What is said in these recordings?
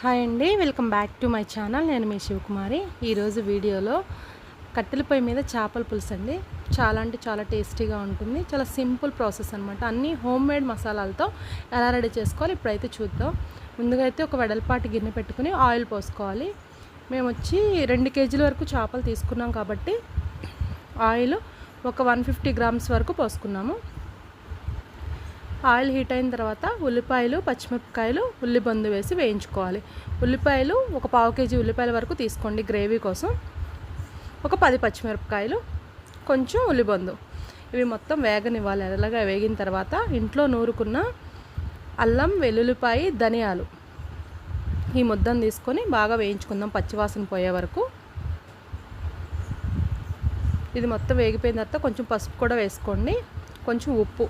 Hi అండి welcome back to my channel. నేను మీ శివకుమారి. ఈరోజు వీడియోలో కట్టెల పొయ్యి మీద చేపల పులుసు అండి. చాలా అంటే చాలా టేస్టీగా ఉంటుంది. చాలా సింపుల్ ప్రాసెస్ అనమాట అన్నీ హోమ్ మేడ్ మసాలాలతో ఎలా రెడీ చేసుకోవాలి ఇప్పుడైతే చూద్దాం. ముందుగా అయితే ఒక వెడల్పాటి గిన్నె పెట్టుకుని ఆయిల్ పోసుకోవాలి. మేము వచ్చి రెండు కేజీల వరకు చేపలు తీసుకున్నాం కాబట్టి ఆయిల్ ఒక వన్ ఫిఫ్టీ గ్రామ్స్ వరకు పోసుకున్నాము. ఆయిల్ హీట్ అయిన తర్వాత ఉల్లిపాయలు పచ్చిమిరపకాయలు ఉల్లిబందు వేసి వేయించుకోవాలి. ఉల్లిపాయలు ఒక పావు కేజీ ఉల్లిపాయల వరకు తీసుకోండి గ్రేవీ కోసం. ఒక పది పచ్చిమిరపకాయలు కొంచెం ఉల్లిబందు ఇవి మొత్తం వేగనివ్వాలి. ఎలాగా వేగిన తర్వాత ఇంట్లో నూరుకున్న అల్లం వెల్లుల్లిపాయ ధనియాలు ఈ ముద్దను తీసుకొని బాగా వేయించుకుందాం పచ్చివాసన పోయే వరకు. ఇది మొత్తం వేగిపోయిన తర్వాత కొంచెం పసుపు కూడా వేసుకోండి. కొంచెం ఉప్పు.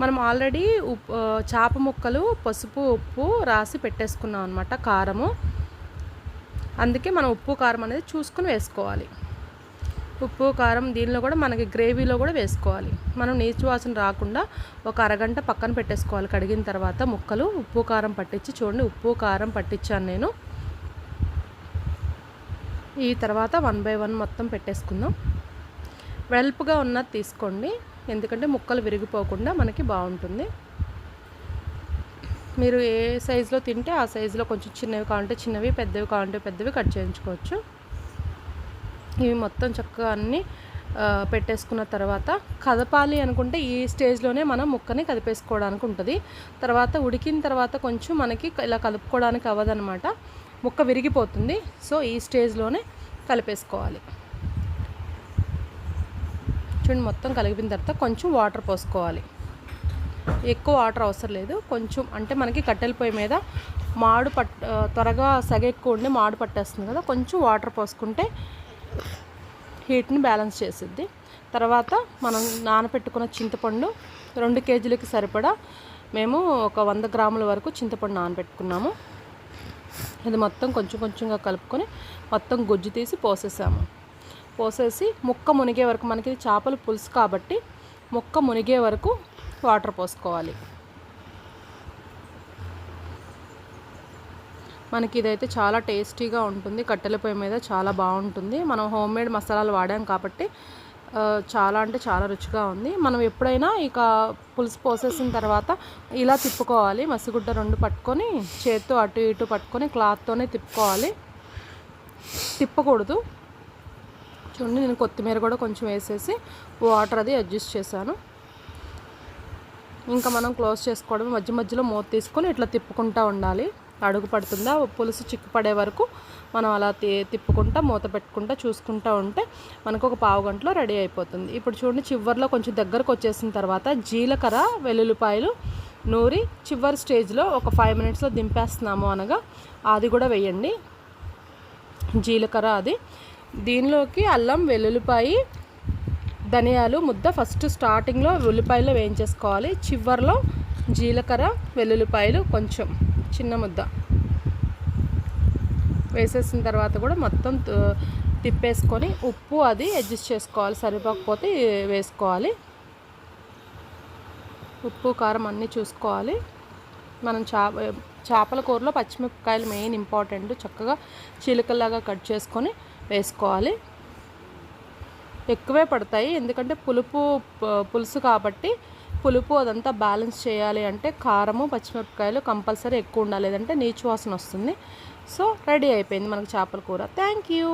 మనం ఆల్రెడీ ఉప్పు చేప ముక్కలు పసుపు ఉప్పు రాసి పెట్టేసుకున్నాం అనమాట కారము. అందుకే మనం ఉప్పు కారం అనేది చూసుకుని వేసుకోవాలి. ఉప్పు కారం దీనిలో కూడా మనకి గ్రేవీలో కూడా వేసుకోవాలి. మనం నీచు వాసన రాకుండా ఒక అరగంట పక్కన పెట్టేసుకోవాలి. కడిగిన తర్వాత ముక్కలు ఉప్పు కారం పట్టించి చూడండి ఉప్పు కారం పట్టించాను నేను. ఈ తర్వాత వన్ బై వన్ మొత్తం పెట్టేసుకుందాం. వెడల్పుగా ఉన్నది తీసుకోండి. ఎందుకంటే ముక్కలు విరిగిపోకుండా మనకి బాగుంటుంది. మీరు ఏ సైజులో తింటే ఆ సైజులో కొంచెం చిన్నవి కావాలంటే చిన్నవి పెద్దవి కావాలంటే పెద్దవి కట్ చేయించుకోవచ్చు. ఇవి మొత్తం చక్కగా అన్నీ పెట్టేసుకున్న తర్వాత కదపాలి అనుకుంటే ఈ స్టేజ్లోనే మనం ముక్కని కదిపేసుకోవడానికి ఉంటుంది. తర్వాత ఉడికిన తర్వాత కొంచెం మనకి ఇలా కలుపుకోవడానికి అవ్వదనమాట ముక్క విరిగిపోతుంది. సో ఈ స్టేజ్లోనే కలిపేసుకోవాలి. చూడండి మొత్తం కలిపిన తర్వాత కొంచెం వాటర్ పోసుకోవాలి. ఎక్కువ వాటర్ అవసరం లేదు. కొంచెం అంటే మనకి కట్టెల పొయ్యి మీద మాడు పట్ త్వరగా సగ ఎక్కువ ఉండి మాడు పట్టేస్తుంది కదా కొంచెం వాటర్ పోసుకుంటే హీట్ని బ్యాలెన్స్ చేసిద్ది. తర్వాత మనం నానపెట్టుకున్న చింతపండు రెండు కేజీలకి సరిపడా మేము ఒక వంద గ్రాముల వరకు చింతపండు నానబెట్టుకున్నాము. ఇది మొత్తం కొంచెం కొంచెంగా కలుపుకొని మొత్తం గుజ్జు తీసి పోసేసాము. పోసేసి ముక్క మునిగే వరకు మనకి చేపలు పులుసు కాబట్టి ముక్క మునిగే వరకు వాటర్ పోసుకోవాలి. మనకి ఇదైతే చాలా టేస్టీగా ఉంటుంది. కట్టెల పొయ్యి మీద చాలా బాగుంటుంది. మనం హోమ్ మేడ్ మసాలాలు వాడాం కాబట్టి చాలా అంటే చాలా రుచిగా ఉంది. మనం ఎప్పుడైనా ఇక పులుసు పోసేసిన తర్వాత ఇలా తిప్పుకోవాలి. మసిగుడ్డ రెండు పట్టుకొని చేత్తో అటు ఇటు పట్టుకొని క్లాత్తోనే తిప్పుకోవాలి. తిప్పకూడదు. చూడండి నేను కొత్తిమీర కూడా కొంచెం వేసేసి వాటర్ అది అడ్జస్ట్ చేశాను. ఇంకా మనం క్లోజ్ చేసుకోవడం మధ్య మధ్యలో మూత తీసుకొని ఇట్లా తిప్పుకుంటూ ఉండాలి. అడుగు పడుతుందా పులుసు చిక్కు పడే వరకు మనం అలా తిప్పుకుంటా మూత పెట్టుకుంటా చూసుకుంటూ ఉంటే మనకు ఒక పావు గంటలో రెడీ అయిపోతుంది. ఇప్పుడు చూడండి చివరిలో కొంచెం దగ్గరకు వచ్చేసిన తర్వాత జీలకర్ర వెల్లుల్లిపాయలు నూరి చివరి స్టేజ్లో ఒక ఫైవ్ మినిట్స్లో దింపేస్తున్నాము అనగా అది కూడా వేయండి. జీలకర్ర అది. దీనిలోకి అల్లం వెల్లుల్లిపాయి ధనియాలు ముద్ద. ఫస్ట్ స్టార్టింగ్లో ఉల్లిపాయలు వేయించేసుకోవాలి. చివరిలో జీలకర్ర వెల్లుల్లిపాయలు కొంచెం చిన్న ముద్ద. వేసేసిన తర్వాత కూడా మొత్తం తిప్పేసుకొని ఉప్పు అది అడ్జస్ట్ చేసుకోవాలి. సరిపోకపోతే వేసుకోవాలి. ఉప్పు కారం అన్నీ చూసుకోవాలి. మనం చేప చేపల కూరలో పచ్చిమిరపకాయలు మెయిన్ ఇంపార్టెంట్. చక్కగా చిలుకల్లాగా కట్ చేసుకొని వేసుకోవాలి. ఎక్కువే పడతాయి. ఎందుకంటే పులుపు పులుసు కాబట్టి పులుపు అదంతా బ్యాలెన్స్ చేయాలి అంటే కారము పచ్చిమిరపకాయలు కంపల్సరీ ఎక్కువ ఉండాలి. లేదంటే నీచు వాసన వస్తుంది. సో రెడీ అయిపోయింది మనకు చేపల కూర. Thank you.